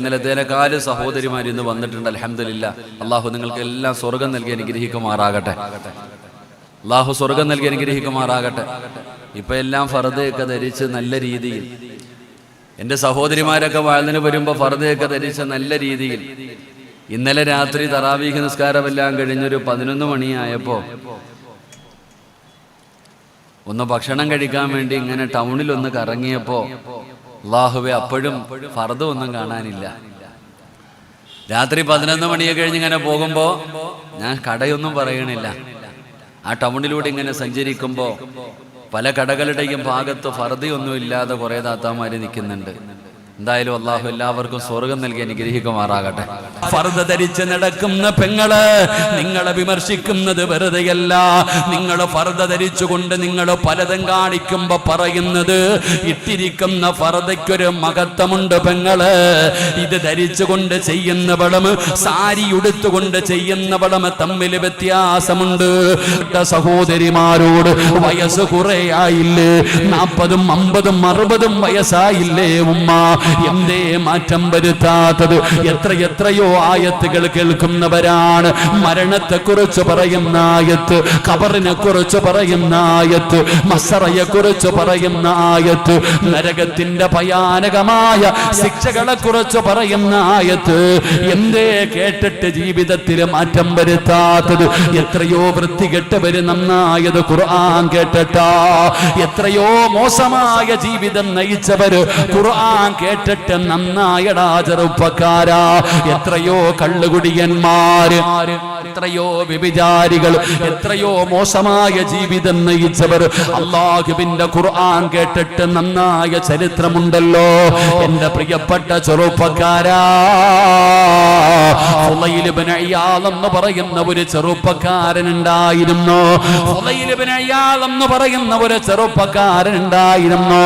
ഇന്നലത്തേക്കാൽ സഹോദരിമാർ ഇന്ന് വന്നിട്ടുണ്ട് അലഹമില്ല അള്ളാഹു നിങ്ങൾക്ക് എല്ലാം സ്വർഗം നൽകി അനുഗ്രഹിക്കുമാറാകട്ടെ. അള്ളാഹു സ്വർഗം നൽകി അനുഗ്രഹിക്കുമാറാകട്ടെ. ഇപ്പൊ എല്ലാം ഫർദയൊക്കെ ധരിച്ച് നല്ല രീതിയിൽ. എന്റെ സഹോദരിമാരൊക്കെ വാഴ്ന്നതിന് വരുമ്പോൾ ഫർദയൊക്കെ ധരിച്ച് നല്ല രീതിയിൽ. ഇന്നലെ രാത്രി തറാവീഹ് നിസ്കാരമെല്ലാം കഴിഞ്ഞൊരു പതിനൊന്ന് മണിയായപ്പോൾ ഒന്ന് ഭക്ഷണം കഴിക്കാൻ വേണ്ടി ഇങ്ങനെ ടൗണിൽ ഒന്ന് കറങ്ങിയപ്പോൾ അള്ളാഹുവെ അപ്പോഴും ഫർദ ഒന്നും കാണാനില്ല. രാത്രി പതിനൊന്ന് മണിയൊക്കെ കഴിഞ്ഞ് ഇങ്ങനെ പോകുമ്പോൾ ഞാൻ കടയൊന്നും പറയണില്ല. ആ ടൗണിലൂടെ ഇങ്ങനെ സഞ്ചരിക്കുമ്പോൾ പല കടകളുടെയും ഭാഗത്ത് ഫർദയൊന്നും ഇല്ലാതെ കുറേ താത്താമാര് നിൽക്കുന്നുണ്ട്. എന്തായാലും അള്ളാഹു എല്ലാവർക്കും സ്വർഗം നൽകി അനുഗ്രഹിക്കുമാറാകട്ടെ. ഫർദ ധരിച്ച് നടക്കുന്ന പെങ്ങൾ നിങ്ങളെ വിമർശിക്കുന്നത് വെറുതെയല്ല. നിങ്ങൾ ഫർദ ധരിച്ചുകൊണ്ട് നിങ്ങൾ പലതും കാണിക്കുമ്പോ പറയുന്നത് ഇട്ടിരിക്കുന്ന ഫർദയ്ക്കൊരു മഹത്വമുണ്ട് പെങ്ങൾ. ഇത് ധരിച്ചുകൊണ്ട് ചെയ്യുന്നവളും സാരി ഉടുത്തുകൊണ്ട് ചെയ്യുന്നവളും തമ്മിൽ വ്യത്യാസമുണ്ട്. സഹോദരിമാരോട് വയസ്സ് കുറേ ആയില്ലേ നാൽപ്പതും അമ്പതും അറുപതും വയസ്സായില്ലേ ഉമ്മ? എന്തേ മാറ്റം വരുത്താത്തത്? എത്ര എത്രയോ ആയത്തുകൾ കേൾക്കുന്നവരാണ്. മരണത്തെ കുറിച്ച് പറയുന്ന ആയത്ത് ഖബറിനെ കുറിച്ച് പറയുന്ന ആയത്ത് മസറയെ കുറിച്ച് പറയുന്ന ആയത്ത് നരകത്തിന്റെ ഭയാനകമായ ശിക്ഷകളെ കുറിച്ച് പറയുന്ന ആയത്ത്. എന്തേ കേട്ടിട്ട് ജീവിതത്തിൽ മാറ്റം വരുത്താത്തത്? എത്രയോ വൃത്തികെട്ടവര് നന്നായത് ഖുർആൻ കേട്ടിട്ടാ. എത്രയോ മോശമായ ജീവിതം നയിച്ചവര് ഖുർആൻ കേട്ടിട്ട് നന്നായടാ ചെറുപ്പക്കാരാ. എത്രയോ കള്ളുകുടിയന്മാര് എത്രയോ വ്യഭിചാരികൾ എത്രയോ മോശമായ ജീവിതം നയിച്ചവർ അള്ളാഹുബിന്റെ ഖുർആൻ കേട്ടിട്ട് നന്നായ ചരിത്രമുണ്ടല്ലോ. എന്റെ പ്രിയപ്പെട്ട ചെറുപ്പക്കാരാ. എന്ന് പറയുന്ന ഒരു ചെറുപ്പക്കാരൻ ഉണ്ടായിരുന്നു എന്ന് പറയുന്ന ഒരു ചെറുപ്പക്കാരൻ ഉണ്ടായിരുന്നു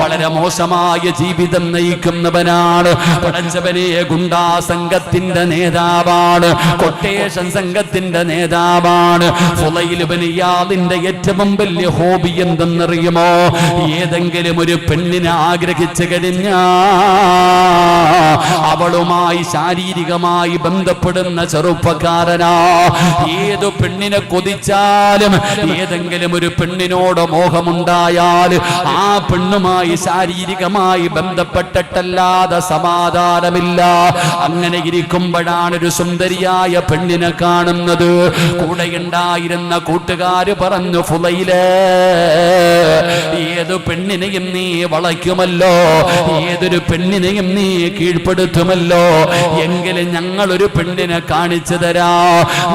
വളരെ മോശമായ ജീവിതം നയിക്കുന്നവനാണ് പടച്ചവനെ ഗുണ്ടാ സംഘത്തിന്റെ നേതാവാണ്. കൊട്ടേഷൻ സംഘത്തിന്റെ നേതാവാണ്. ഇയാളിന്റെ ഏറ്റവും വലിയ ഹോബി എന്തെന്നറിയുമോ? ഏതെങ്കിലും ഒരു പെണ്ണിനെ ആഗ്രഹിച്ചു കഴിഞ്ഞാ അവളുമായി ശാരീരികമായി ബന്ധപ്പെടുന്ന ചെറുപ്പക്കാരനാ. ഏതു പെണ്ണിനെ കൊതിച്ചാലും ഏതെങ്കിലും ഒരു പെണ്ണിനോട് മോഹമുണ്ടായാൽ ആ പെണ്ണുമായി ശാരീരികമായി ബന്ധപ്പെട്ടിട്ടല്ലാതെ സമാധാനമില്ല. അങ്ങനെ ഇരിക്കുമ്പോഴാണ് ഒരു സുന്ദരിയായ പെണ്ണിനെ കാണുന്നത്. കൂടെ ഉണ്ടായിരുന്ന കൂട്ടുകാര് പറഞ്ഞു ഫുലയിലേ ഏത് പെണ്ണിനെയും നീ വളയ്ക്കുമല്ലോ? ഏതൊരു പെണ്ണിനെയും നീ കീഴ്പ്പെടുത്തുമല്ലോ? എങ്കിലും ഞങ്ങൾ ഒരു പെണ്ണിനെ കാണിച്ചു തരാ.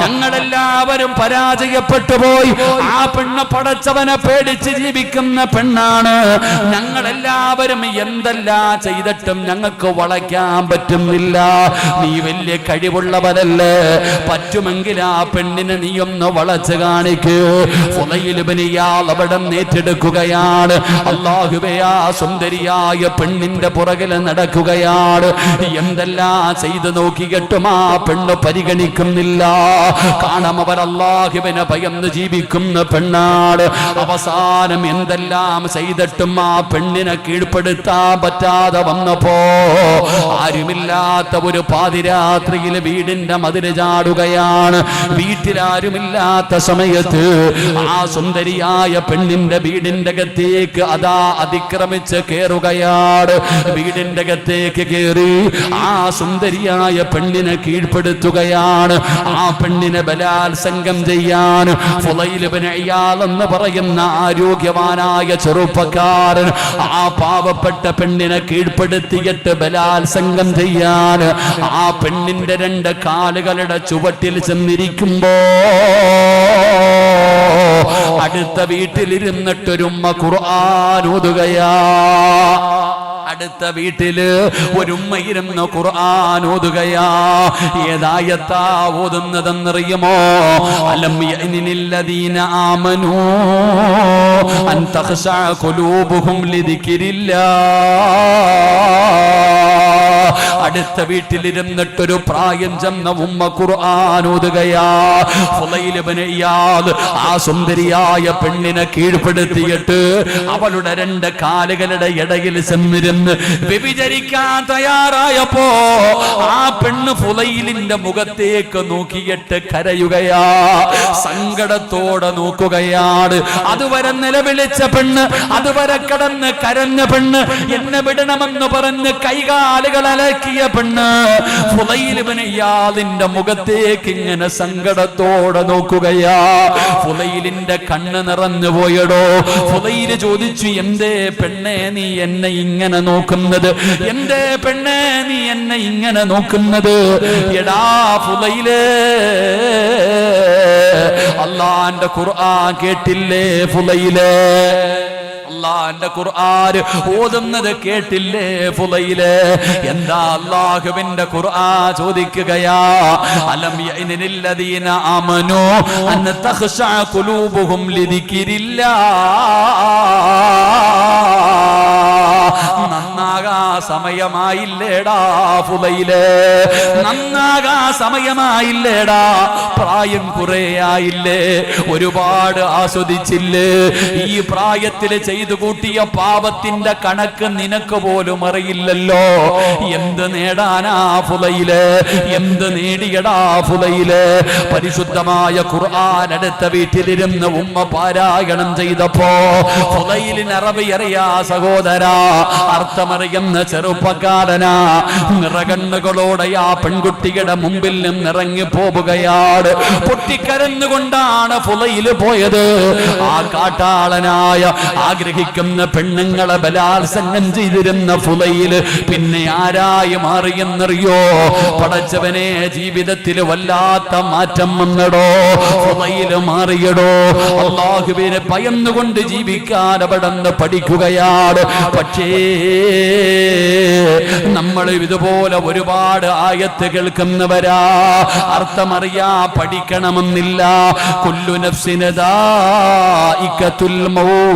ഞങ്ങളെല്ലാവരും പരാജയപ്പെട്ടു പോയി. ആ പെണ്ണ് പടച്ചവനെ പേടിച്ച് ജീവിക്കുന്ന പെണ്ണാണ്. ഞങ്ങളെല്ലാവരും എന്തെല്ലാം ചെയ്തിട്ടും ഞങ്ങൾക്ക് വളയ്ക്കാൻ പറ്റുന്നില്ല. നീ വലിയ കഴിവുള്ളവരല്ലേ. പറ്റുമെങ്കിൽ ആ പെണ്ണിനെ നീ ഒന്ന് വളച്ച് കാണിക്കൂ. ഫുലയിലുബനിയാൾ അവിടെ ഏറ്റെടുക്കുകയാണ്. അള്ളാഹുബേ ആ സുന്ദരിയായ പെണ്ണിന്റെ പുറകിൽ നടക്കുകയാണ്. എന്തെല്ലാം ചെയ്തു നോക്കിയിട്ടും ആ പെണ്ണ് പരിഗണിക്കുന്നില്ല. കാണാം അവർ അള്ളാഹുബിനെ ഭയന്ന് ജീവിക്കുന്ന പെണ്ണാണ്. അവസാനം എന്തെല്ലാം ചെയ്തിട്ടും ആ പെണ്ണിനെ കീഴ്പ്പെടുത്താൻ പറ്റാതെ വന്നപ്പോ ആരുമില്ലാത്ത ഒരു പാതിരാത്രിയിൽ വീടിന്റെ മതിൽ ചാടുകയാണ്. വീട്ടിലാരുമില്ലാത്ത സമയത്ത് ആ സുന്ദരിയായ പെണ്ണിന്റെ വീടിന്റെ അകത്തേക്ക് അതാ അതിക്രമിച്ച് കയറുകയാണ് വീടിന്റെ അകത്തേക്ക് കയറി ആ സുന്ദരിയായ പെണ്ണിനെ കീഴ്പ്പെടുത്തുകയാണ്. ആ പെണ്ണിനെ ബലാത്സംഗം ചെയ്യാൻ എന്ന് പറയുന്ന ആരോഗ്യവാനായ ചെറുപ്പക്കാരൻ ആ പാവപ്പെട്ട പെണ്ണിനെ കീഴ്പ്പെടുത്തിയിട്ട് ബലാത്സംഗം ചെയ്യാൻ ആ പെണ്ണിന്റെ രണ്ട് കാലുകളുടെ ചുവട്ടിൽ ചെന്നിരിക്കുമ്പോ അടുത്ത വീട്ടിലിരുന്നിട്ടൊരുമ്മ ഖുർആൻ ഓതുകയാ. അടുത്ത വീട്ടിൽ ഒരുമ്മയിരുന്ന് ഖുർആൻ ഓതുകയാ. ഏതായത്താ ഓതുന്നതെന്നറിയുമോ? അലം യഅ്നിനില്ലദീന ആമനൂ അൻ തഖ്ശഅ ഖുലൂബുഹും ലിദിക്രില്ലാ. അടുത്ത വീട്ടിലിരുന്നിട്ടൊരു പ്രായം ചെന്ന ഉമ്മ ഖുർആാനോതുകയാ ആ സുന്ദരിയായ പെണ്ണിനെ കീഴ്പ്പെടുത്തിയിട്ട് അവളുടെ രണ്ട് കാലുകളുടെ ഇടയിൽ ചെന്നിരുന്ന് വ്യഭിചരിക്കാൻ തയ്യാറായപ്പോ ആ പെണ്ണ് ഫുലയിലിന്റെ മുഖത്തേക്ക് നോക്കിയിട്ട് കരയുകയാ. സങ്കടത്തോടെ നോക്കുകയാണ്. അതുവരെ നിലവിളിച്ച പെണ്ണ് അതുവരെ കടന്ന് കരഞ്ഞ പെണ്ണ് എന്നെ വിടണമെന്ന് പറഞ്ഞ് കൈകാലുകൾ അലക്കിയ പെണ്ണ് ഫുലൈലിബിന് ഇയാളിന്റെ മുഖത്തേക്ക് ഇങ്ങനെ സങ്കടത്തോടെ നോക്കുകയാ. ഫുലൈലിന്റെ കണ്ണ് നിറഞ്ഞു പോയടോ. ഫുലൈൽ ചോദിച്ചു എന്തേ പെണ്ണെ നീ എന്നെ ഇങ്ങനെ നോക്കുന്നത്? എന്തേ പെണ്ണെ നീ എന്നെ ഇങ്ങനെ നോക്കുന്നത്? എടാ ഫുലൈലേ അള്ളാന്റെ ഖുർആൻ കേട്ടില്ലേ ഫുലൈലേ അള്ളാന്റെ ഖുർആൻ ഓതുന്നത് കേട്ടില്ലേ പുലയിൽ എന്താ അള്ളാഹുവിന്റെ ഖുർആൻ ചോദിക്കുകയാ? അലം യഅനില്ലദീന ആമനു അൻ തഖ്ശഅ ഖുലൂബുഹും ലിദിക്രില്ലാ. നന്നാകാ സമയമായില്ലേടാ ഫുലയിലെ നന്നാകാ സമയമായില്ലേടാ പ്രായം കുറേയായില്ലേ ഒരുപാട് ആസ്വദിച്ചില്ലേ. ഈ പ്രായത്തിൽ ചെയ്തു കൂട്ടിയ പാപത്തിന്റെ കണക്ക് നിനക്ക് പോലും അറിയില്ലല്ലോ. എന്ത് നേടാനാ ഫുലയിൽ എന്ത് നേടിയടാ ഫുലയിൽ പരിശുദ്ധമായ ഖുർആൻ അടുത്ത വീട്ടിലിരുന്ന് ഉമ്മ പാരായണം ചെയ്തപ്പോ ഫുലയിലിന് അറബി അറിയാ സഹോദരാ അർത്ഥമറിയുന്ന ചെറുപ്പക്കാരനാ. നിറകണ്ണുകളോടെ ആ പെൺകുട്ടിയുടെ മുമ്പിൽ നിന്ന് ഇറങ്ങി പോവുകയാണ്. പൊട്ടിക്കരന്നുകൊണ്ടാണ് ഫുലയിൽ പോയത്. ആ കാട്ടാളനായ ആഗ്രഹിക്കുന്ന പെണ്ണുങ്ങളെ ബലാത്സംഗം ചെയ്തിരുന്ന പുലയിൽ പിന്നെ ആരായി മാറിയെന്നറിയോ? പടച്ചവനെ ജീവിതത്തിൽ വല്ലാത്ത മാറ്റം വന്നടോ. പുലയിൽ മാറിയടോ. അള്ളാഹുവിനെ ഭയന്നുകൊണ്ട് ജീവിക്കാൻ അവിടെ പഠിക്കുകയാണ്. പക്ഷേ നമ്മൾ ഇതുപോലെ ഒരുപാട് ആയത്ത് കേൾക്കുന്നവരാ. അർത്ഥമറിയാ പഠിക്കണമെന്നില്ല. കൊല്ലു നഫ്സിനതാ ഇക്കത്തുൽ മൗത്ത്.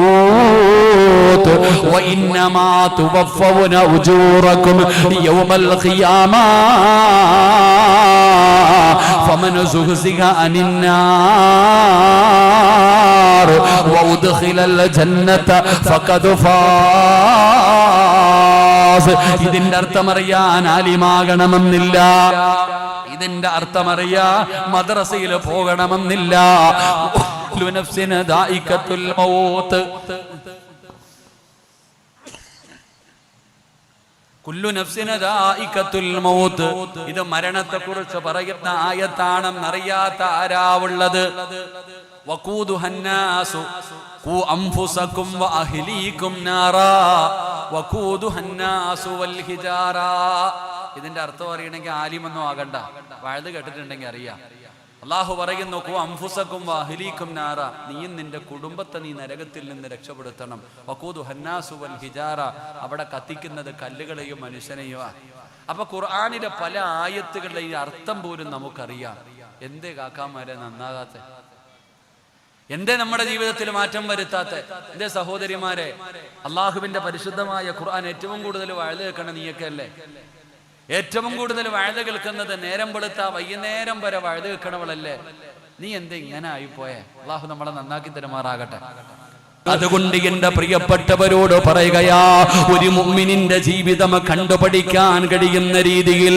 യൗമൽ ഫമൻ അനിന്നാ. النار وأدخل الجنة فقد ഫാസ് ഇതിന്റെ അർത്ഥമറിയാൻ ആലിമാകണമെന്നില്ല ഇതിന്റെ അർത്ഥമറിയാ മദ്രസയിൽ പോകണമെന്നില്ല കുല്ലു നഫ്സിന് ദായിക്കത്തുൽ മൗത്ത് കുല്ലു നഫ്സിന് ദായിക്കത്തുൽ മൗത്ത് ഇത് മരണത്തെ കുറിച്ച് പറയുന്ന ആയത്താണെന്നറിയാത്ത ആരാവുള്ളത് വഖൂദുഹ الناس قوا أنفسكم وأهليكم نارا وقودها الناس والحجارة ഇതിന്റെ അർത്ഥം അറിയണമെങ്കിൽ ആലിമൊന്നും ആകണ്ട വഴുത് കേട്ടിട്ടുണ്ടെങ്കിൽ അറിയാം അള്ളാഹു പറയുന്നു കു അംഫുസക്കും അഹ്ലീക്കും നാറ നീയും നിന്റെ കുടുംബത്തെ നീ നരകത്തിൽ നിന്ന് രക്ഷപ്പെടുത്തണം വക്കൂദു ഹന്നാസു വൽ ഹിജാറ അവിടെ കത്തിക്കുന്നത് കല്ലുകളെയും മനുഷ്യനെയും അപ്പൊ ഖുർആാനിലെ പല ആയത്തുകളുടെ ഈ അർത്ഥം പോലും നമുക്കറിയാം എന്തേ കാക്കാമാരെ നന്നാകാത്ത എന്തേ നമ്മുടെ ജീവിതത്തിൽ മാറ്റം വരുത്താത്ത? എന്റെ സഹോദരിമാരെ അള്ളാഹുവിന്റെ പരിശുദ്ധമായ ഖുർആൻ ഏറ്റവും കൂടുതൽ വാഴ്ന്നു കേൾക്കണ നീയൊക്കെ അല്ലേ ഏറ്റവും കൂടുതൽ വാഴ്ന്നു കേൾക്കുന്നത് നേരം വെളുത്ത വൈകുന്നേരം വരെ വാഴ്ന്നു കേൾക്കണവളല്ലേ? നീ എന്ത് ഇങ്ങനെ ആയിപ്പോയെ? അള്ളാഹു നമ്മളെ നന്നാക്കി തരുമാറാകട്ടെ. അതുകൊണ്ട് എന്റെ പ്രിയപ്പെട്ടവരോട് പറയുകയാ ഒരു മുമ്മിനിന്റെ ജീവിതം കണ്ടുപഠിക്കാൻ കഴിയുന്ന രീതിയിൽ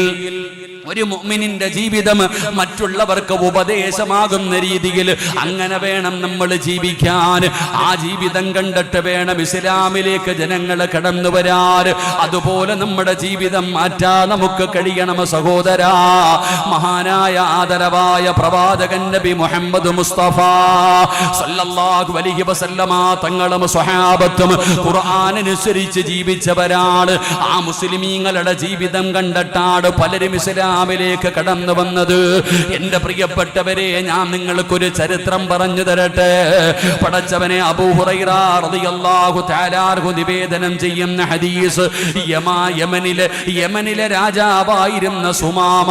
ഒരു മുഅ്മിനിന്റെ ജീവിതം മറ്റുള്ളവർക്ക് ഉപദേശമാകുന്ന രീതിയിൽ അങ്ങനെ വേണം നമ്മൾ ജീവിക്കാൻ. ആ ജീവിതം കണ്ടിട്ട് വേണം ഇസ്ലാമിലേക്ക് ജനങ്ങൾ കടന്നു വരാൻ. അതുപോലെ നമ്മുടെ ജീവിതം മാറ്റാൻ നമുക്ക് കഴിയണം സഹോദര. മഹാനായ ആദരവായ പ്രവാചകൻ നബി മുഹമ്മദ് മുസ്തഫ സല്ലല്ലാഹു അലൈഹി വസല്ലമ തങ്ങളും സ്വഹാബത്തും ഖുർആനനുസരിച്ച് ജീവിച്ചവരാണ്. ആ മുസ്ലിമീങ്ങളുടെ ജീവിതം കണ്ടിട്ടാണ് പലരും ഇസ്ലാം ഇസ്ലാമിലേക്ക് കടന്നു വന്നത്. എന്റെ പ്രിയപ്പെട്ടവരെ ഞാൻ നിങ്ങൾക്കൊരു ചരിത്രം പറഞ്ഞു തരട്ടെ. പടച്ചവനെ അബൂഹുറൈറാഹു താലാർഹു നിവേദനം ചെയ്യുന്ന ഹദീസ് യമാ യമനിലെ യമനിലെ രാജാവായിരുന്ന സുമാമ.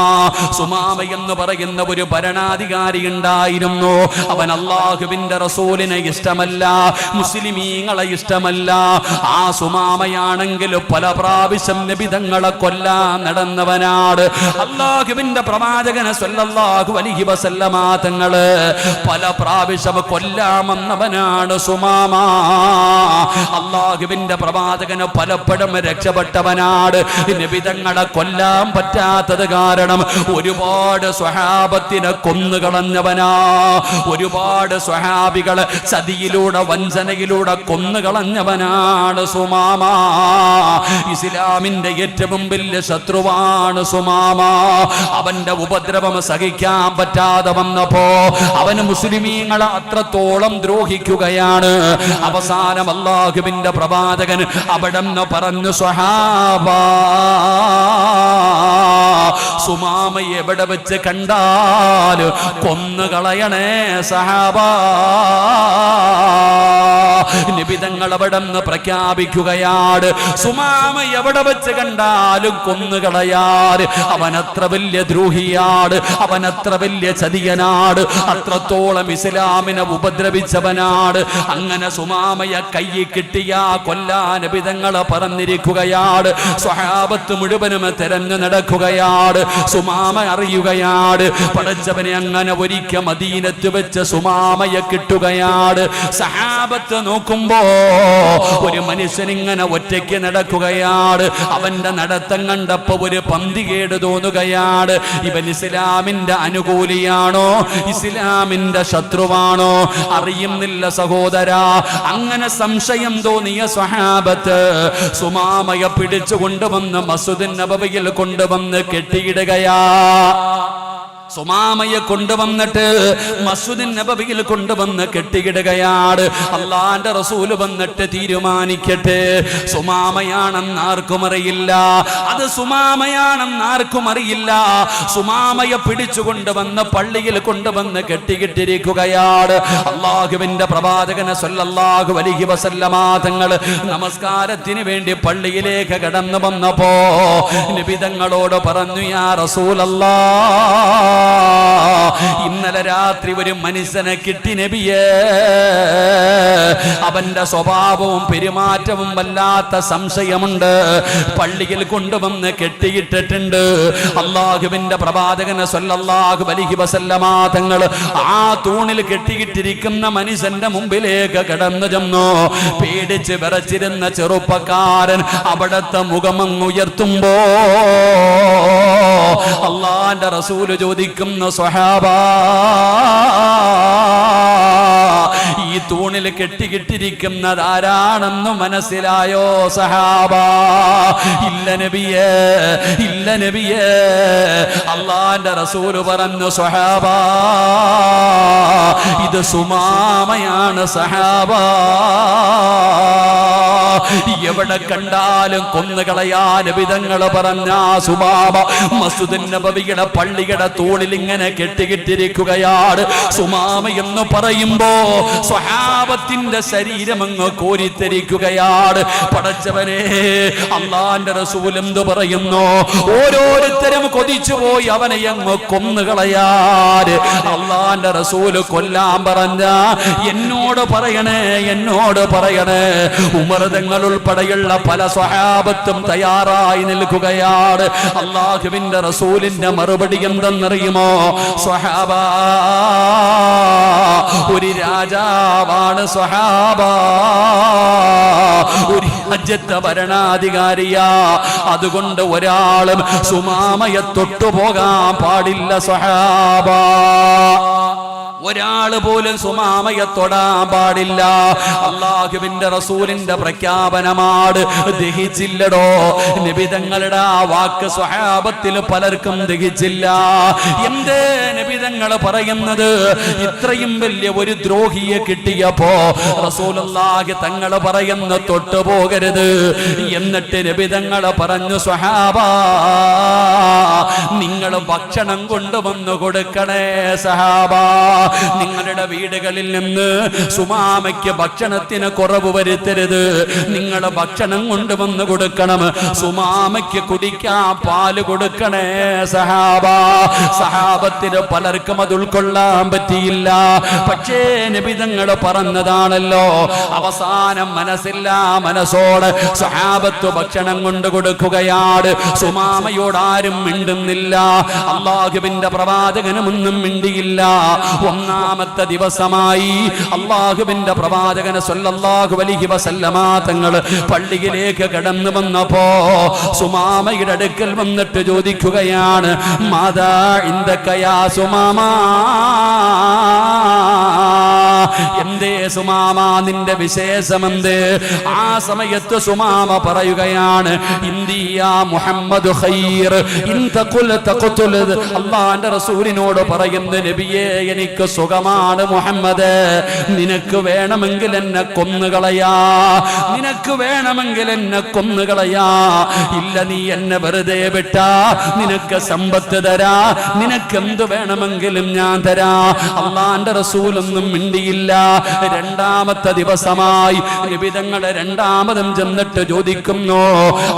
സുമാമ എന്ന് പറയുന്ന ഒരു ഭരണാധികാരി ഉണ്ടായിരുന്നു. അവൻ അള്ളാഹുവിന്റെ റസൂലിനെ ഇഷ്ടമല്ല മുസ്ലിമീങ്ങളെ ഇഷ്ടമല്ല. ആ സുമാമയാണെങ്കിൽ പല പ്രാവശ്യം നിബിധങ്ങളെ കൊല്ലാൻ നടന്നവനാണ്. അള്ളാഹുവിന്റെ പ്രവാചകനെ സ്വല്ലല്ലാഹു അലൈഹി വസല്ലമ തങ്ങൾ പല പ്രാവശ്യം കൊല്ലാമെന്നവനാണ് സുമാമ. അള്ളാഹുവിന്റെ പ്രവാചകന് പലപ്പോഴും രക്ഷപ്പെട്ടവനാണ്. നിബിതങ്ങളെ കൊല്ലാൻ പറ്റാത്തത് കാരണം ഒരുപാട് സ്വഹാബത്തിനെ കൊന്നുകളഞ്ഞവനാ ഒരുപാട് സ്വഹാബികളെ ചതിയിലൂടെ വഞ്ചനയിലൂടെ കൊന്നുകളഞ്ഞവനാണ് സുമാമ. ഇസ്ലാമിന്റെ ഏറ്റവും വലിയ ശത്രുവാണ് സുമാമ. അവന്റെ ഉപദ്രവം സഹിക്കാൻ പറ്റാതെ വന്നപ്പോ അവന് മുസ്ലിമീങ്ങളെ അത്രത്തോളം ദ്രോഹിക്കുകയാണ്. അവസാനം അള്ളാഹുവിന്റെ പ്രവാചകൻ അവിടെ പറഞ്ഞു സ്വഹാബ സുമാമ എവിടെ വെച്ച് കണ്ടാൽ കൊന്നുകളയണേ സഹാബ നിബിതങ്ങൾ അവിടെ നിന്ന് പ്രഖ്യാപിക്കുകയാണ് സുമാമ എവിടെ വെച്ച് കണ്ടാലും കൊന്നുകളയാറ് അവനത്ര വലിയ ദ്രോഹിയാണ് അവനത്ര വലിയ ചതിയനാട്. അത്രത്തോളം ഇസ്ലാമിനെ ഉപദ്രവിച്ചവനാട്. അങ്ങനെ സുമാമയെ കയ്യിൽ കിട്ടിയ കൊല്ലാൻ നബിതങ്ങളെ പറന്നിരിക്കുകയാണ് സ്വഹാബത്ത് മുഴുവനും തെരഞ്ഞു നടക്കുകയാണ് സുമാമ അറിയുകയാണ് പടച്ചവനെ അങ്ങനെ ഒരിക്കൽ മദീനത്ത് വെച്ച് സുമാമയെ കിട്ടുകയാണ് സഹാബത്ത് നോക്കുമ്പോ ഒരു മനുഷ്യൻ ഇങ്ങനെ ഒറ്റയ്ക്ക് നടക്കുകയാണ്. അവന്റെ നടത്തം കണ്ടപ്പോ ഒരു പന്തികേട് തോന്നുകയാണ്. ഇവൻ ഇസ്ലാമിന്റെ അനുകൂലിയാണോ? ഇസ്ലാമിന്റെ ശത്രുവാണോ? അറിയുന്നില്ല സഹോദര അങ്ങനെ സംശയം തോന്നിയ സ്വഹാബത്ത് സുമാമയ പിടിച്ചു കൊണ്ടുവന്ന് മസുദിൻ നബവിയിൽ കൊണ്ടുവന്ന് കെട്ടിയിടുകയാ. സുമാമയെ കൊണ്ടുവന്നിട്ട് മസ്ജിദിൻ നബവിയിൽ കൊണ്ടുവന്ന് കെട്ടിയിടുകയാണ് അള്ളാന്റെ റസൂൽ വന്നിട്ട് തീരുമാനിക്കട്ടെ. സുമാമയാണെന്ന് ആർക്കും അറിയില്ല. അത് സുമാമയാണെന്ന് ആർക്കും അറിയില്ല. സുമാമയെ പിടിച്ചു കൊണ്ടുവന്ന് പള്ളിയിൽ കൊണ്ടുവന്ന് കെട്ടിയിട്ടിരിക്കുകയാണ് അള്ളാഹുവിന്റെ പ്രവാചകനെ സൊല്ലാഹു അലൈഹി വസല്ലമ തങ്ങൾ നമസ്കാരത്തിന് വേണ്ടി പള്ളിയിലേക്ക് കടന്നു വന്നപ്പോ നിബിതങ്ങളോട് പറഞ്ഞു യാ റസൂലല്ലാ ഇന്നലെ രാത്രി ഒരു മനുഷ്യനെ കിട്ടി നബിയേ. അവന്റെ സ്വഭാവവും പെരുമാറ്റവും വല്ലാത്ത സംശയമുണ്ട്. പള്ളിയിൽ കൊണ്ടുവന്ന് കെട്ടിയിട്ടിട്ടുണ്ട്. അള്ളാഹുവിന്റെ പ്രവാചകന് സ്വല്ലാഹു വലിഹി വസല്ലമ തങ്ങൾ ആ തൂണിൽ കെട്ടിയിട്ടിരിക്കുന്ന മനുഷ്യന്റെ മുമ്പിലേക്ക് കടന്നു ചെന്നു. പേടിച്ച് വിറച്ചിരുന്ന ചെറുപ്പക്കാരൻ അവിടത്തെ മുഖമങ്ങുയർത്തുമ്പോ അള്ളാന്റെ റസൂൽ ചോദിക്കുന്ന സ്വഹാബ ഈ തൂണിൽ കെട്ടിക്കിട്ടിരിക്കുന്നത് ആരാണെന്ന് മനസ്സിലായോ സഹാബ? ഇല്ല നബിയേ ഇല്ല നബിയേ. അള്ളാന്റെ റസൂൽ പറഞ്ഞു സഹാബ ഇത് സുമാമയാണ് സഹാബ. എവിടെ കണ്ടാലും കൊന്നുകളയാൻ വിധങ്ങൾ പറഞ്ഞ സുമാമ. മസുദിൻ നബവിയുടെ പള്ളിയുടെ തൂണിൽ ഇങ്ങനെ കെട്ടിക്കിട്ടിരിക്കുകയാണ്. സുമാമ എന്ന് പറയുമ്പോ സ്വഹാബത്തിന്റെ ശരീരം അങ്ങ് കോരിത്തരിക്കുകയാണ്. പടച്ചവനെ അള്ളാന്റെ റസൂൽ പറയുന്നു? ഓരോരുത്തരും കൊതിച്ചു പോയി അവനെ അങ്ങ് കൊന്നുകളയാട് അള്ളാന്റെ റസൂൽ കൊല്ലാൻ പറഞ്ഞ എന്നോട് പറയണേ എന്നോട് പറയണേ. ഉമർതങ്ങൾ ഉൾപ്പെടെയുള്ള പല സ്വഹാബത്തും തയ്യാറായി നിൽക്കുകയാണ്. അള്ളാഹുവിന്റെ റസൂലിന്റെ മറുപടി എന്തെന്നറിയുമോ? സ്വഹാബ ഒരു രാജാവാണ് സ്വഹാബ. ഒരു രാജ്യത്തെ ഭരണാധികാരിയാ. അതുകൊണ്ട് ഒരാളും സുമാമയെ തൊട്ടുപോകാൻ പാടില്ല സ്വഹാബ. ഒരാൾ പോലും സുമാമയെ തൊടാൻ പാടില്ല. അള്ളാഹുവിന്റെ റസൂലിന്റെ പ്രഖ്യാപനമാണ് ദഹിച്ചില്ലടോ. നിബിതങ്ങളുടെ ആ വാക്ക് സ്വഹാബത്തിൽ പലർക്കും ദഹിച്ചില്ല. എന്തേ നിബിതങ്ങൾ പറയുന്നത്? ഇത്രയും വലിയ ഒരു ദ്രോഹിയെ കിട്ടിയപ്പോ റസൂലുള്ളാഹി തങ്ങൾ പറയുന്ന തൊട്ടുപോകരുത് എന്നിട്ട് നിബിതങ്ങൾ പറഞ്ഞു സ്വഹാബ നിങ്ങൾ ഭക്ഷണം കൊണ്ടുവന്നു കൊടുക്കണേ സഹാബ നിങ്ങളുടെ വീടുകളിൽ നിന്ന് സുമാമയ്ക്ക് ഭക്ഷണത്തിന് കുറവ് വരുത്തരുത്. നിങ്ങൾ ഭക്ഷണം കൊണ്ടുവന്ന് കൊടുക്കണം. സുമാമയ്ക്ക് കുടിക്കാൻ പാൽ കൊടുക്കണേ സഹാബ. സഹാബത്തിന് പലർക്കും അത് ഉൾക്കൊള്ളാൻ പറ്റിയില്ല. പക്ഷേ നിബിതങ്ങൾ പറഞ്ഞതാണല്ലോ അവസാനം മനസ്സില്ല മനസ്സോട് സഹാബത്ത് ഭക്ഷണം കൊണ്ട് കൊടുക്കുകയാണ്. സുമാമയോട് ആരും മിണ്ടുന്നില്ല. അള്ളാഹുബിന്റെ പ്രവാചകനും ഒന്നും മിണ്ടിയില്ല. ഒന്നാമത്തെ ദിവസമായി അള്ളാഹുവിന്റെ പ്രവാചകന് സല്ലല്ലാഹു അലൈഹി വസല്ലമ തങ്ങൾ പള്ളിയിലേക്ക് കടന്നു വന്നപ്പോ സുമാമയുടെ അടുക്കൽ വന്നിട്ട് ചോദിക്കുകയാണ് മാതാ ഇന്ദക്കയാ സുമാമാ? എന്തേ സുമാമ നിന്റെ വിശേഷമെന്ത്? ആ സമയത്ത് സുമാമ പറയുകയാണ് ഇന്ത്യ മുഹമ്മദ് തഖ്തുൽ റസൂലിനോട് പറയുന്നത് നബിയേ എനിക്ക് സുഖമാണ് മുഹമ്മദ്. നിനക്ക് വേണമെങ്കിൽ എന്നെ കൊന്നുകളയാ നിനക്ക് വേണമെങ്കിൽ എന്നെ കൊന്നുകളയാ ഇല്ല നീ എന്നെ വെറുതെ വിട്ടാ. നിനക്ക് സമ്പത്ത് തരാ. നിനക്ക് എന്ത് വേണമെങ്കിലും ഞാൻ തരാ. അള്ളാന്റെ റസൂലൊന്നും മിണ്ടിയില്ല. രണ്ടാമത്തെ ദിവസമായി നിബിതങ്ങളെ രണ്ടാമതും ചെന്നിട്ട് ചോദിക്കുന്നു.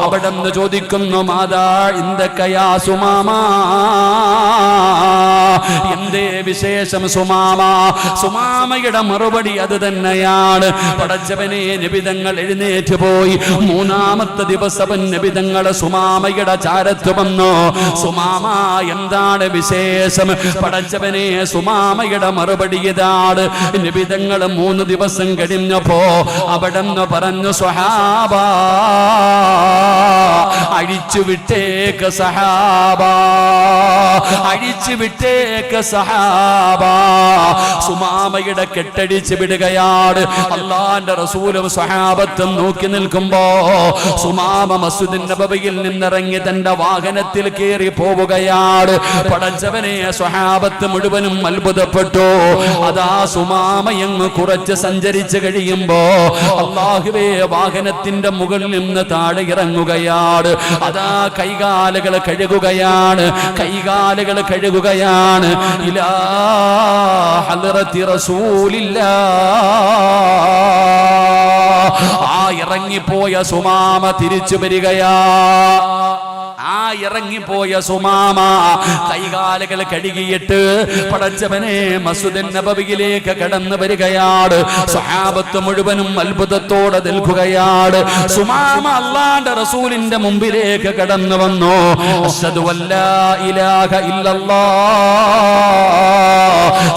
അവിടെ നിന്ന് ചോദിക്കുന്നു മാതാ ഇന്തൊക്കെയാ സുമാമ? എന്തേ വിശേഷം സുമാമ? സുമാമയുടെ മറുപടി അത് തന്നെയാണ്. പടച്ചവനെ നിബിതങ്ങൾ എഴുന്നേറ്റ് പോയി. മൂന്നാമത്തെ ദിവസം നിബിതങ്ങൾ സുമാമയുടെ ചാരത്ത് വന്നു. സുമാമ എന്താണ് വിശേഷം? പടച്ചവനെ സുമാമയുടെ മറുപടി ഇതാണ്. നിബിതങ്ങൾ മൂന്ന് ദിവസം കഴിഞ്ഞപ്പോ അവിടെ നിന്ന് പറഞ്ഞു സ്വഹാബ അഴിച്ചു വിട്ടേക്ക് സഹാബ അഴിച്ചു വിട്ടേക്ക് സഹാബ സുമാമയുടെ കെട്ടടിച്ച് വിടുകയാണ്. അള്ളാന്റെ റസൂലും സഹാബത്തും നോക്കി നിൽക്കുമ്പോ സുമാമ മസുദിന്റെ നബവിയിൽ നിന്നിറങ്ങി തന്റെ വാഹനത്തിൽ കയറി പോവുകയാണ്. പടച്ചവനെ സ്വഹാബത്ത് മുഴുവനും അത്ഭുതപ്പെട്ടു. അതാ സുമാമയങ്ങ് കുറച്ച് സഞ്ചരിച്ചു കഴിയുമ്പോ അള്ളാഹുവേ വാഹനത്തിന്റെ മുകളിൽ നിന്ന് താഴെ ഇറങ്ങുകയാണ്. അതാ കൈകാലുകൾ കഴുകുകയാണ്. കൈകാലുകൾ കഴുകുകയാണ്. ഇലാ ആ ഇറങ്ങിപ്പോയ സുമാമ തിരിച്ചു വരികയാ. ഇറങ്ങിപ്പോയ സുമാമ കൈകാലുകൾ കഴുകിയിട്ട് പടച്ചവനെ മസുദൻ നബവിയിലേക്ക് കടന്നു വരികയാണ്. സ്വഹാബത്ത് മുഴുവനും അത്ഭുതത്തോടെ നിൽക്കുകയാണ്. സുമാമ അള്ളാന്റെ റസൂലിന്റെ മുമ്പിലേക്ക് കടന്നു വന്നു. ഇലാഹ ഇല്ലല്ലാഹ്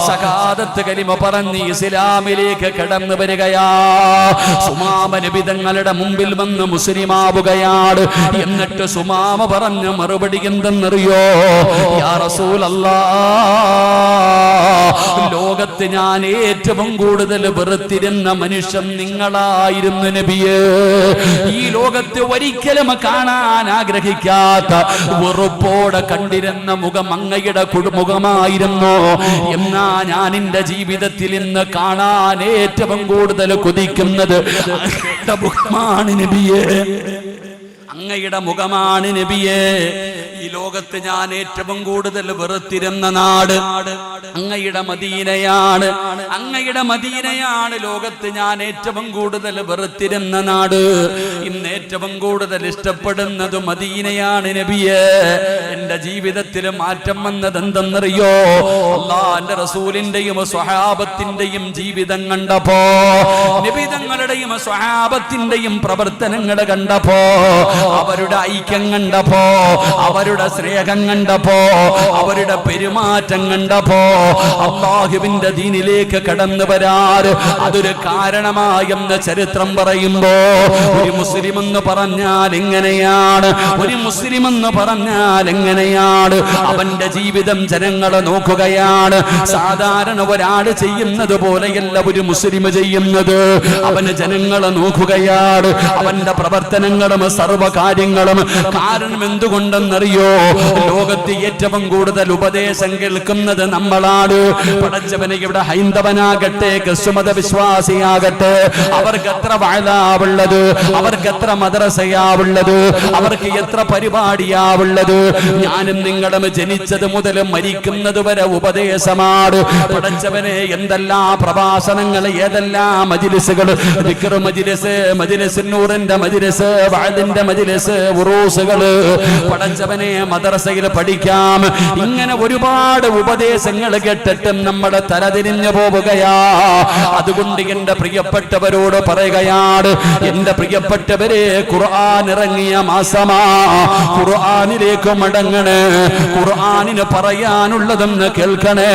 സകാദത്ത് കലിമ പറഞ്ഞ് ഇസ്ലാമിലേക്ക് കടന്നു വരികയാ. സുമാമ നബിതങ്ങളുടെ മുമ്പിൽ വന്ന് മുസ്ലിമാവുകയാണ്. എന്നിട്ട് സുമാമ പറഞ്ഞ മറുപടി എന്തെന്നറിയോ? ലോകത്ത് ഞാൻ ഏറ്റവും കൂടുതൽ വെറുത്തിരുന്ന മനുഷ്യൻ നിങ്ങളായിരുന്നു നബിയേ. ഈ ലോകത്ത് ഒരിക്കലും കാണാൻ ആഗ്രഹിക്കാത്ത വെറുപ്പോടെ കണ്ടിരുന്ന മുഖം അങ്ങയുടെ കുടുമുഖമായിരുന്നു എന്നാ ഞാൻ എന്റെ ജീവിതത്തിൽ ഇന്ന് കാണാൻ ഏറ്റവും കൂടുതൽ കൊതിക്കുന്നത് മുഖമാണ് നബിയേ. അങ്ങയുടെ മുഖമാണ് നബിയേ. ലോകത്ത് ഞാൻ ഏറ്റവും കൂടുതൽ വെറുത്തിരുന്ന നാട് അങ്ങയുടെ മദീനയാണ്. അങ്ങയുടെ മദീനയാണ് ലോകത്ത് ഞാൻ ഏറ്റവും കൂടുതൽ വെറുത്തിരുന്ന നാട്. ഇന്ന് ഏറ്റവും കൂടുതൽ ഇഷ്ടപ്പെടുന്നത് മദീനയാണ് നബിയെ. എന്റെ ജീവിതത്തിൽ മാറ്റം വന്നത് എന്തെന്നറിയോ അള്ളാന്റെ റസൂലിന്റെയും സ്വഹാബത്തിന്റെയും ജീവിതം കണ്ടപ്പോ നിബിതങ്ങളുടെയും സ്വഹാബത്തിന്റെയും പ്രവർത്തനങ്ങൾ കണ്ടപ്പോ അവരുടെ ഐക്യം കണ്ടപ്പോ അവരുടെ സ്നേഹം കണ്ടപ്പോ അവരുടെ പെരുമാറ്റം കണ്ടപ്പോ അള്ളാഹുവിന്റെ ദീനിലേക്ക് കടന്നു വരാറ് അതൊരു കാരണമായെന്ന് ചരിത്രം പറയുമ്പോ ഒരു മുസ്ലിം എന്ന് പറഞ്ഞാൽ എങ്ങനെയാണ്? ഒരു മുസ്ലിം എന്ന് പറഞ്ഞാൽ എങ്ങനെയാണ്? അവന്റെ ജീവിതം ജനങ്ങളെ നോക്കുകയാണ്. സാധാരണ ഒരാൾ ചെയ്യുന്നത് പോലെയല്ല ഒരു മുസ്ലിം ചെയ്യുന്നത്. അവന് ജനങ്ങളെ നോക്കുകയാണ്. അവന്റെ പ്രവർത്തനങ്ങളും സർവ കാര്യങ്ങളും കാരണം എന്തുകൊണ്ടെന്നറിയോ? ലോകത്ത് ഏറ്റവും കൂടുതൽ ഉപദേശം കേൾക്കുന്നത് നമ്മളാണ്. പടച്ചവനെ ഇവിടെ ഹൈന്ദവനാകട്ടെ ക്രിസ്തുമത വിശ്വാസിയാകട്ടെ. അവർക്ക് എത്ര വാഴാവുള്ളത്? അവർക്ക് എത്ര മദ്രസയാവുള്ളത്? അവർക്ക് എത്ര പരിപാടിയാവുള്ളത്? ഞാനും നിങ്ങളും ജനിച്ചത് മുതൽ മരിക്കുന്നത് വരെ ഉപദേശമാണ്. പടച്ചവനെ എന്തെല്ലാം പ്രഭാഷണങ്ങൾ ഏതെല്ലാം മജിലിസുകൾ? ദിക്ർ മജിലിസ് നൂറിന്റെ മജിലിസ് വാദിന്റെ മജിലിസ് ഉറൂസുകൾ പടച്ചവനെ മദ്രസയിൽ പഠിക്കാം. ഇങ്ങനെ ഒരുപാട് ഉപദേശങ്ങൾ കേട്ടിട്ടും നമ്മുടെ തലതിരിഞ്ഞു പോവുകയാ. അതുകൊണ്ട് എന്റെ പ്രിയപ്പെട്ടവരോട് പറയുകയാണ് എന്റെ പ്രിയപ്പെട്ടവരെ ഖുർആൻ ഇറങ്ങിയ മാസമാ. ഖുർആനിലേക്ക് മടങ്ങണേ ഖുർആനിന് പറയാനുള്ളതെന്ന് കേൾക്കണേ.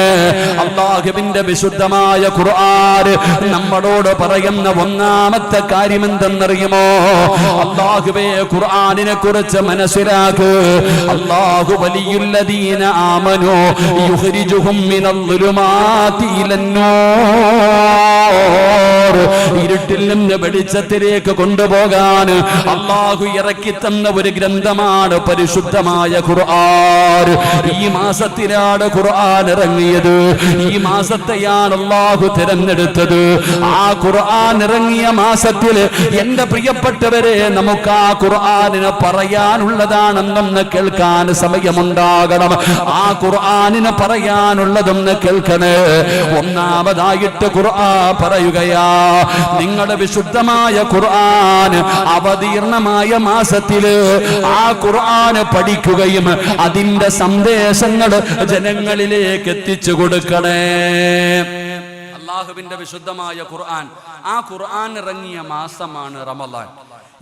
അള്ളാഹുവിന്റെ വിശുദ്ധമായ ഖുർആൻ നമ്മളോട് പറയുന്ന ഒന്നാമത്തെ കാര്യം എന്തെന്നറിയുമോ അള്ളാഹുവേ ഖുർആനിനെ കുറിച്ച് മനസ്സിലാക്ക്. അള്ളാഹു വലിയുല്ലദീന ആമനോ യുഹ്രിജുഹും മിനൽ ഇലന്നൂർ. ഇരുട്ടിൽ നിന്ന് വെളിച്ചത്തിലേക്ക് കൊണ്ടുപോകാൻ അള്ളാഹു ഇറക്കി തന്ന ഒരു ഗ്രന്ഥമാണ് പരിശുദ്ധമായ ഖുർആൻ. ഈ മാസത്തിലാണ് ഖുർആൻ ഇറങ്ങിയത്. ഈ മാസത്തെയാണ് അള്ളാഹു തിരഞ്ഞെടുത്തത്. ആ ഖുർആൻ ഇറങ്ങിയ മാസത്തിൽ എന്റെ പ്രിയപ്പെട്ടവരെ നമുക്ക് ആ ഖുർആനിന് പറയാനുള്ളതാണെന്നൊന്ന് കേൾക്കാൻ സമയമുണ്ടാകണം. ആ ഖുർആാനിന് പറയാനുള്ളതെന്ന് കേൾക്കണേ. ഒന്നാമതായിട്ട് ഖുർആൻ പറയുകയാ നിങ്ങളുടെ വിശുദ്ധമായ ഖുർആൻ അവതീർണമായ മാസത്തിൽ ആ ഖുർആൻ പഠിക്കുകയും അതിന്റെ സന്ദേശങ്ങൾ ജനങ്ങളിലേക്ക് എത്തിച്ചു കൊടുക്കണേ. അള്ളാഹുവിന്റെ വിശുദ്ധമായ ഖുർആൻ ആ ഖുർആൻ ഇറങ്ങിയ മാസമാണ് റമലാൻ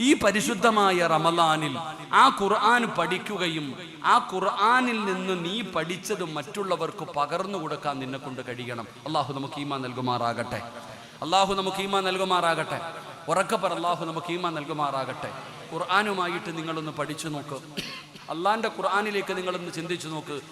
ഈ പരിശുദ്ധമായ റമലാനിൽ ആ ഖുർആൻ പഠിക്കുകയും ആ ഖുർആനിൽ നിന്ന് നീ പഠിച്ചത് മറ്റുള്ളവർക്ക് പകർന്നു കൊടുക്കാൻ നിന്നെ കൊണ്ട് കഴിയണം. അള്ളാഹു നമുക്ക് ഈമാ നൽകുമാറാകട്ടെ. അള്ളാഹു നമുക്ക് ഈമാ നൽകുമാറാകട്ടെ. ഉറക്കപ്പർ അള്ളാഹു നമുക്ക് ഈമാ നൽകുമാറാകട്ടെ. ഖുർആനുമായിട്ട് നിങ്ങളൊന്ന് പഠിച്ചു നോക്ക്. അള്ളാന്റെ ഖുർആനിലേക്ക് നിങ്ങളൊന്ന് ചിന്തിച്ചു നോക്ക്.